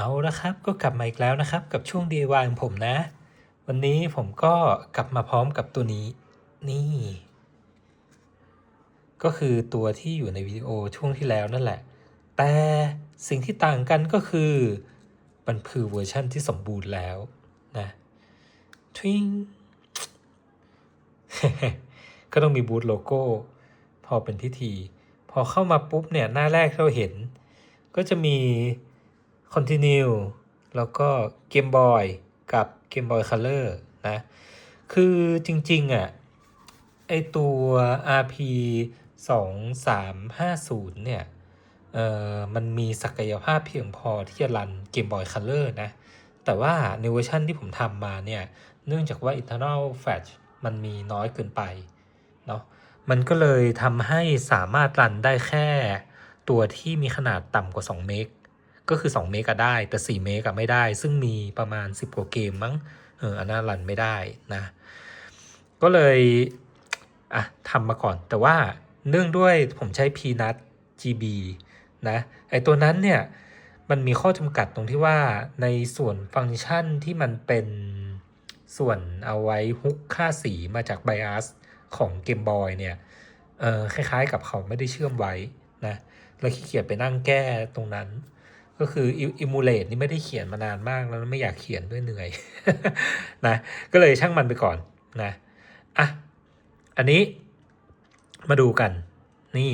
เอาละครับก็กลับมาอีกแล้วนะครับกับช่วง DIY ของผมนะ วันนี้ผมก็กลับมาพร้อมกับตัวนี้ นี่ ก็คือตัวที่อยู่ในวิดีโอช่วงที่แล้วนั่นแหละ แต่สิ่งที่ต่างกันก็คือ มันคือเวอร์ชั่นที่สมบูรณ์แล้วนะทวิงก็ต้องมีบูทโลโก้ พอเป็นพิธี พอเข้ามาปุ๊บเนี่ยหน้าแรกที่เราเห็น ก็จะมี Continue แล้วก็ Game Boy กับ Game Boy Color นะ คือจริงๆอะ ไอตัว RP 2350 เนี่ย เอ่อ มันมีศักยภาพเพียงพอที่จะรัน Game Boy Color นะ แต่ว่าในเวอร์ชันที่ผมทำมาเนี่ย เนื่องจากว่า internal flash มันมีน้อยเกินไป เนาะมันก็เลยทำให้สามารถรันได้แค่ตัวที่มีขนาดต่ำกว่า 2 เมก ก็คือ 2 เมกะได้ แต่ 4 เมกะไม่ได้ ซึ่งมีประมาณ 10 กว่าเกมมั้งเอออันนั้นรันไม่ได้นะก็เลยอะทำมาก่อน แต่ว่าเนื่องด้วยผมใช้ Peanut GB นะไอตัวนั้นเนี่ยมันมีข้อจำกัดตรงที่ว่าในส่วนฟังก์ชันที่มันเป็นส่วนเอาไว้ฮุกค่าสีมาจาก BIOS ของ Game Boy เนี่ยเออคล้ายๆกับเขาไม่ได้เชื่อมไว้นะแล้วขี้เกียจไปนั่งแก้ตรงนั้น ก็คืออิมูเลตนี่ไม่ได้เขียนมานานมากแล้วไม่อยากเขียนด้วยเหนื่อยนะก็เลยช่างมันไปก่อนนะอะอันนี้มาดูกันนี่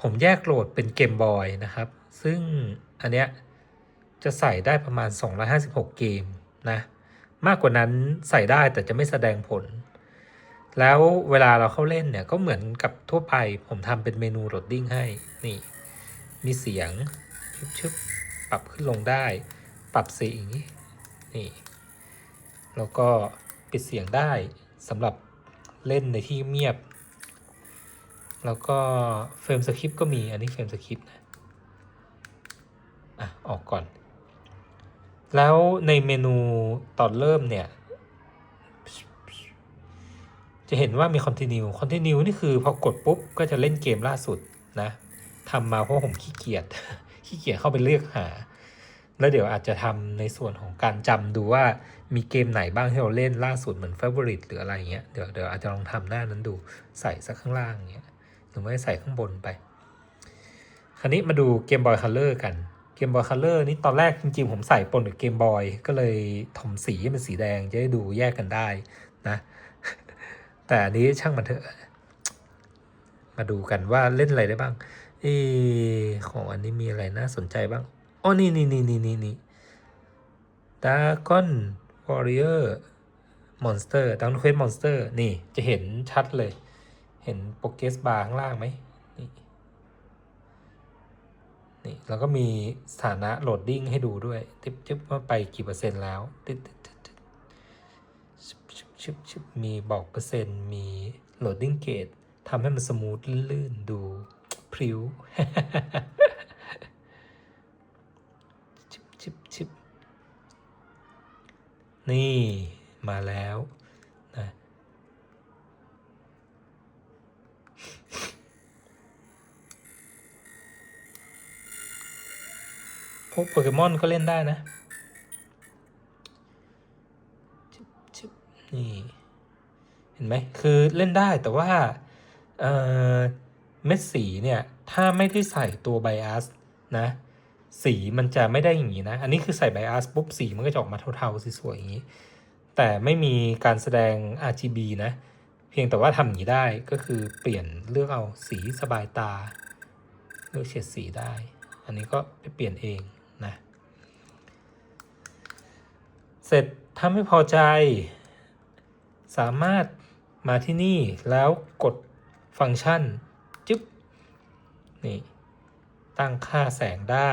ผมแยกโหลดเป็นเกมบอยนะครับ ซึ่งอันเนี้ยจะใส่ได้ประมาณ 256 เกมนะมากกว่านั้นใส่ได้แต่จะไม่แสดงผล แล้วเวลาเราเข้าเล่นเนี่ยก็เหมือนกับทั่วไปผมทำเป็นเมนูโหลดดิ้งให้นี่มีเสียง ชึบชึบปรับขึ้นลงได้ ปรับสีอย่างนี้นี่แล้วก็ปิดเสียงได้สำหรับเล่นในที่เงียบ แล้วก็เฟรมสคริปต์ก็มีอันนี้เฟรมสคริปต์นะอะออกก่อน แล้วในเมนูตอนเริ่มเนี่ย จะเห็นว่ามี continue continue นี่คือพอกดปุ๊บ ก็จะเล่นเกมล่าสุดนะทำมาเพราะผมขี้เกียจ ขี้เกียจเข้าไปเลือกหา แล้วเดี๋ยวอาจจะทำในส่วนของการจำดูว่ามีเกมไหนบ้างที่เราเล่นล่าสุดเหมือน favorite หรืออะไรเงี้ยเดี๋ยวเดี๋ยวอาจจะลองทำหน้านั้นดูใส่สักข้างล่างเงี้ยหรือไม่ใส่ข้างบนไป คราวนี้มาดูเกมบอยคัลเลอร์กันเกมบอยคัลเลอร์นี่ตอนแรกจริงๆ ผมใส่ปนกับเกมบอยก็เลยถมสีให้เป็นสีแดงจะได้ดูแยกกันได้นะ แต่อันนี้ช่างมันเถอะ มาดูกันว่าเล่นอะไรได้บ้าง เอของอันนี้มีอะไรน่าสนใจบ้าง อ๋อ นี่นี่นี่นี่นี่นี่ดากอนวอริเออร์มอนสเตอร์ดังเควสมอนสเตอร์นี่จะเห็นชัดเลย เห็นโปรเกสบาร์ข้างล่างไหมนี่นี่แล้วก็มีสถานะโหลดดิ้งให้ดูด้วยทิปชิปว่าไปกี่เปอร์เซ็นต์แล้วติดติดติดติดชิบชิบชิบมีบอกเปอร์เซ็นต์ มีโหลดดิ้งเกตทำให้มันสมูทลื่นดู พริ้วชิบชิบชิบนี่มาแล้วนะพวกโปเกมอนก็เล่นได้นะชิบชิบนี่ เห็นไหม คือเล่นได้แต่ว่า เอ่อ เม็ดสีเนี่ยถ้าไม่ได้ใส่ตัวไบอัสนะสีมันจะไม่ได้อย่างนี้นะ อันนี้คือใส่ไบอัสปุ๊บสีมันก็จะออกมาเทาๆสวยๆอย่างนี้ แต่ไม่มีการแสดง RGB นะ เพียงแต่ว่าทำอย่างนี้ได้ก็คือเปลี่ยนเลือกเอาสีสบายตา เลือกเฉดสีได้ อันนี้ก็ไปเปลี่ยนเองนะ เสร็จถ้าไม่พอใจ สามารถมาที่นี่แล้วกดฟังก์ชัน จึ๊บนี่ตั้งค่าแสงได้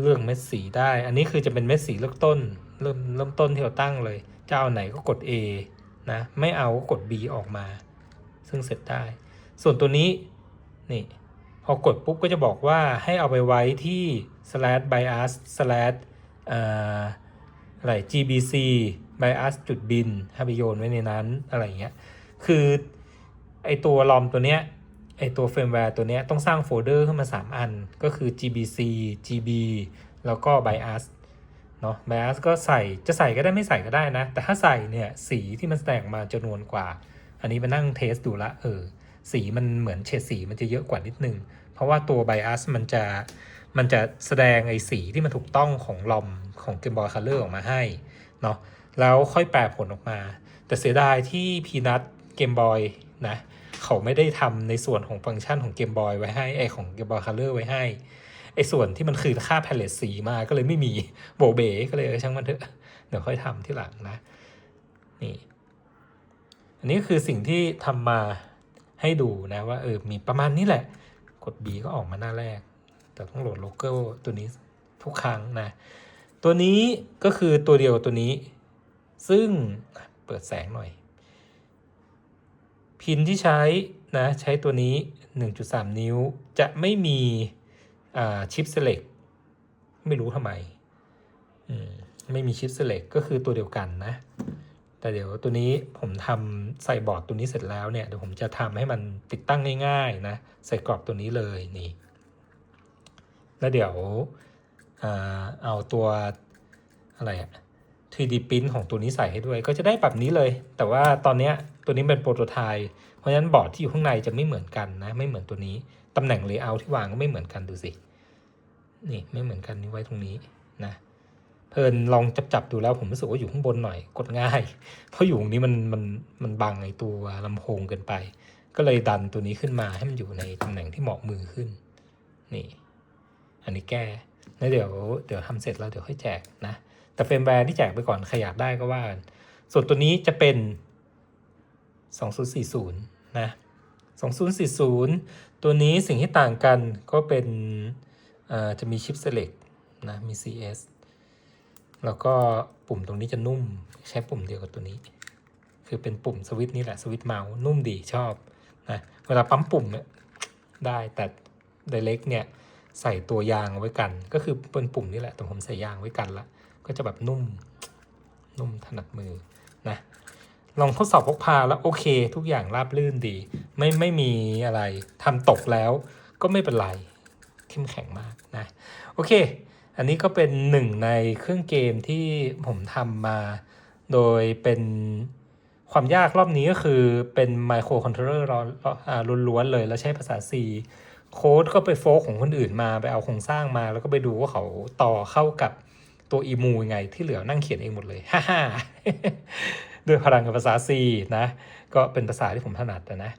เลือกเม็ดสีได้ อันนี้คือจะเป็นเม็ดสีเริ่มต้น เริ่มเริ่มต้นที่เราตั้งเลย จะเอาไหนก็กด A นะ ไม่เอาก็กด B ออกมา ซึ่งเสร็จได้ ส่วนตัวนี้ นี่ พอกดปุ๊บก็จะบอกว่าให้เอาไปไว้ที่ slash bias slash เอ่ออะไร gbc bias จุดบินให้ไปโยนไว้ในนั้น อะไรอย่างเงี้ย คือ ไอตัวลอมตัวเนี้ย ไอตัวเฟรมแวร์ตัวนี้ต้องสร้างโฟลเดอร์ขึ้นมา 3 อัน ก็คือ gbc gb แล้วก็ bias เนาะ bias ก็ใส่จะใส่ก็ได้ไม่ใส่ก็ได้นะ แต่ถ้าใส่เนี่ยสีที่มันแสดงมาจะนวลกว่า อันนี้มานั่งเทสดูละเออสีมันเหมือนเฉดสีมันจะเยอะกว่านิดนึง เพราะว่าตัว bias มันจะมันจะแสดงไอสีที่มันถูกต้องของลอมของ Game Boy Color ออกมาให้เนาะแล้วค่อยแปลผลออกมา แต่เสียดายที่พีนัทเกมบอย นะเขาไม่ได้ทำในส่วนของฟังก์ชันของเกมบอยไว้ให้ไอของเกมบอยคัลเลอร์ไว้ให้ไอส่วนที่มันคือค่าแพลเลตสีมาก็เลยไม่มีโบเบก็เลยช่างมันเถอะเดี๋ยวค่อยทำที่หลังนะนี่อันนี้คือสิ่งที่ทำมาให้ดูนะว่าเออมีประมาณนี้แหละ กด B ก็ออกมาหน้าแรก แต่ต้องโหลดโลโก้ตัวนี้ทุกครั้งนะ ตัวนี้ก็คือตัวเดียวตัวนี้ ซึ่งเปิดแสงหน่อย พินที่ใช้นะใช้ตัวนี้ 1.3 นิ้วจะไม่มีชิป select ไม่รู้ทำไมมไม่มีชิป select ก็คือตัวเดียวกันนะ แต่เดี๋ยวตัวนี้ผมทำใส่บอร์ดตัวนี้เสร็จแล้วเนี่ยเดี๋ยวผมจะทำให้มันติดตั้งง่ายๆนะใส่กรอบตัวนี้เลยนี่แล้วเดี๋ยวอเอาตัวอะไรอะ 3D print ของตัวนี้ใส่ให้ด้วย ก็จะได้แบบนี้เลย แต่ว่าตอนนี้ตัวนี้เป็นโปรโตไทป์เพราะฉะนั้นบอร์ดที่อยู่ข้างในจะไม่เหมือนกันนะ ไม่เหมือนตัวนี้ ตำแหน่ง layout ที่วางก็ไม่เหมือนกันดูสิ นี่ไม่เหมือนกันนี่ไว้ตรงนี้นะเพลินลองจับจับดูแล้วผมรู้สึกว่าอยู่ข้างบนหน่อยกดง่าย เพราะอยู่ตรงนี้มันมันมันบังไอตัวลำโพงเกินไป ก็เลยดันตัวนี้ขึ้นมาให้มันอยู่ในตำแหน่งที่เหมาะมือขึ้น นี่ อันนี้แก้แล้วเดี๋ยวเดี๋ยวทำเสร็จแล้วเดี๋ยวค่อยแจกนะ แต่เฟรมแวร์ที่แจกไปก่อนใครอยากได้ก็ว่ากันส่วนตัวนี้จะเป็น 2040 นะ 2040 ตัวนี้สิ่งที่ต่างกันก็เป็นอ่อจะมีชิป select นะ มี CS แล้วก็ปุ่มตรงนี้จะนุ่ม ใช้ปุ่มเดียวกับตัวนี้ คือเป็นปุ่มสวิตช์นี่แหละ สวิตช์เมาส์นุ่มดีชอบนะเวลาปั๊มปุ่มเนี่ยได้แต่ Direct เนี่ย ใส่ตัวยางเอาไว้กัน ก็คือเป็นปุ่มนี่แหละแต่ผมใส่ยางไว้กันละ ก็จะแบบนุ่ม นุ่มถนัดมือนะลองทดสอบพกพาแล้วโอเค ทุกอย่างราบลื่นดี ไม่ไม่มีอะไรทำตกแล้วก็ไม่เป็นไรเข้มแข็งมากนะโอเค อันนี้ก็เป็นหนึ่งในเครื่องเกมที่ผมทำมา โดยเป็นความยากรอบนี้ก็คือเป็นไมโครคอนโทรลเลอร์ล้วนๆเลยแล้วใช้ภาษา C โค้ดก็ไปโฟกของคนอื่นมาไปเอาโครงสร้างมา แล้วก็ไปดูว่าเขาต่อเข้ากับ ตัวอีมูยังไงที่เหลือนั่งเขียนเองหมดเลยฮ่าฮ่าด้วยพลังกับภาษา C นะ ก็เป็นภาษาที่ผมถนัดนะ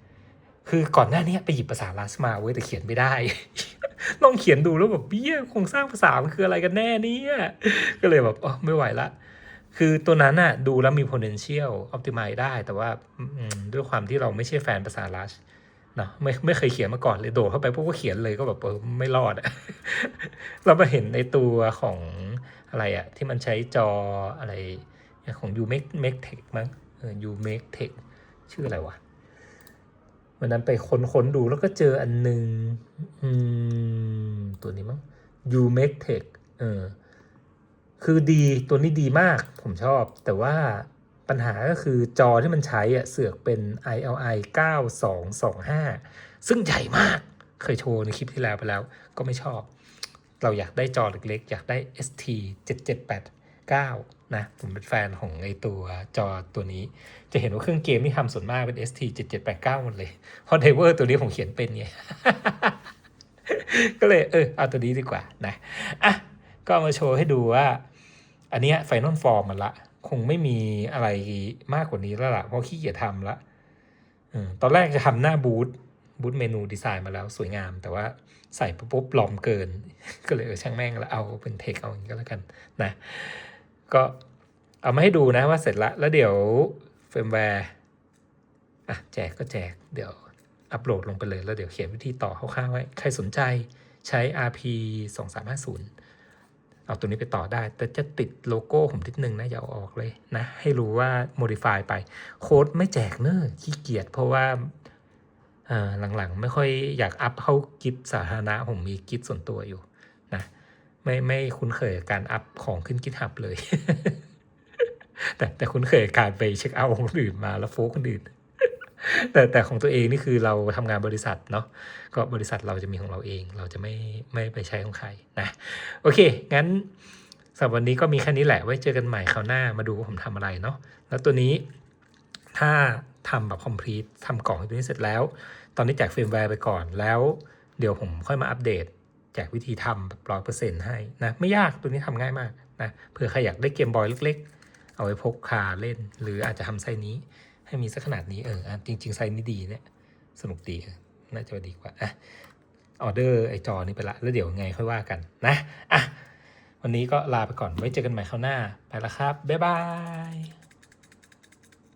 คือก่อนหน้านี้ไปหยิบภาษาลัสมาเว้ยแต่เขียนไม่ได้ ลองเขียนดูแล้วแบบเบี้ยโครงสร้างภาษามันคืออะไรกันแน่เนี่ยก็เลยแบบอ๋อไม่ไหวละคือตัวนั้นน่ะดูแล้วมี potential optimize ได้ แต่ว่าด้วยความที่เราไม่ใช่แฟนภาษาลัส เนาะไม่ไม่เคยเขียนมาก่อนเลยโดดเข้าไปพวกก็เขียนเลยก็แบบเออไม่รอดอะเรามาเห็นในตัวของอะไรอะที่มันใช้จออะไรของ u make make tech มั้งเออ u make tech ชื่ออะไรวะวันนั้นไปค้นค้นๆดูแล้วก็เจออันหนึ่งตัวนี้มั้ง u make tech เออ คือดีตัวนี้ดีมาก ผมชอบ แต่ว่า ปัญหาก็คือจอที่มันใช้อะเสือกเป็น ILI 9225 ซึ่งใหญ่มากเคยโชว์ในคลิปที่แล้วไปแล้วก็ไม่ชอบ เราอยากได้จอเล็กๆ อยากได้ ST 7789 นะ ผมเป็นแฟนของไอตัวจอตัวนี้ จะเห็นว่าเครื่องเกมที่ทำส่วนมากเป็น ST 7789 หมดเลย เพราะเดเวอร์ตัวนี้ผมเขียนเป็นไงก็เลยเออเอาตัวนี้ดีกว่านะอะก็มาโชว์ให้ดูว่า อันเนี้ยไฟนอลฟอร์มมันละ คงไม่มีอะไรมากกว่านี้แล้วล่ะ เพราะขี้เกียจทำละตอนแรกจะทำหน้าบูธบูธเมนูดีไซน์มาแล้วสวยงาม แต่ว่าใส่ปุ๊บปลอมเกิน ก็เลยเออช่างแม่งแล้วเอาเป็นเทคเอาอย่างนี้ก็แล้วกันนะ ก็เอามาให้ดูนะว่าเสร็จละ แล้วเดี๋ยวเฟรมแวร์อะแจกก็แจก เดี๋ยวอัปโหลดลงไปเลย แล้วเดี๋ยวเขียนวิธีต่อคร่าวๆไว้ ใครสนใจใช้ RP 2350 เอาตัวนี้ไปต่อได้ แต่จะติดโลโก้ผมนิดนึงนะอย่าเอาออกเลยนะ ให้รู้ว่า modify ไป โค้ดไม่แจกเนอะขี้เกียจเพราะว่าหลังๆ ไม่ค่อยอยากอัพเข้ากิฟสาธารณะ ผมมีกิฟส่วนตัวอยู่นะไม่ไม่คุ้นเคยการอัพของขึ้นกิท u b เลย แต่แต่คุ้นเคยการไปเช็คเอาท์ของคนอื่นมาแล้วโฟกคนอื่น แต่แต่ของตัวเองนี่คือเราทำงานบริษัทเนาะก็บริษัทเราจะมีของเราเอง เราจะไม่ไม่ไปใช้ของใครนะโอเค งั้นสำหรับวันนี้ก็มีแค่นี้แหละไว้เจอกันใหม่คราวหน้ามาดูว่าผมทำอะไรเนาะแล้วตัวนี้ถ้าทำแบบ complete ทำกล่องตัวนี้เสร็จแล้ว ตอนนี้แจกเฟรมแวร์ไปก่อนแล้ว เดี๋ยวผมค่อยมาอัปเดต แจกวิธีทำแบบร้อยเปอร์เซ็นต์ให้นะไม่ยากตัวนี้ทำง่ายมากนะเผื่อใครอยากได้เกมบอยเล็ก ๆ เอาไว้พกพาเล่น หรืออาจจะทำไซส์นี้ ให้มีสักขนาดนี้เออจริง ๆ ไซส์นี้ดีเนี่ยสนุกดีน่าจะดีกว่าอะออเดอร์ไอจอนี้ไปละ แล้วเดี๋ยวไงค่อยว่ากันนะอะวันนี้ก็ลาไปก่อนไว้เจอกันใหม่คราวหน้า ไปละครับ บ๊ายบาย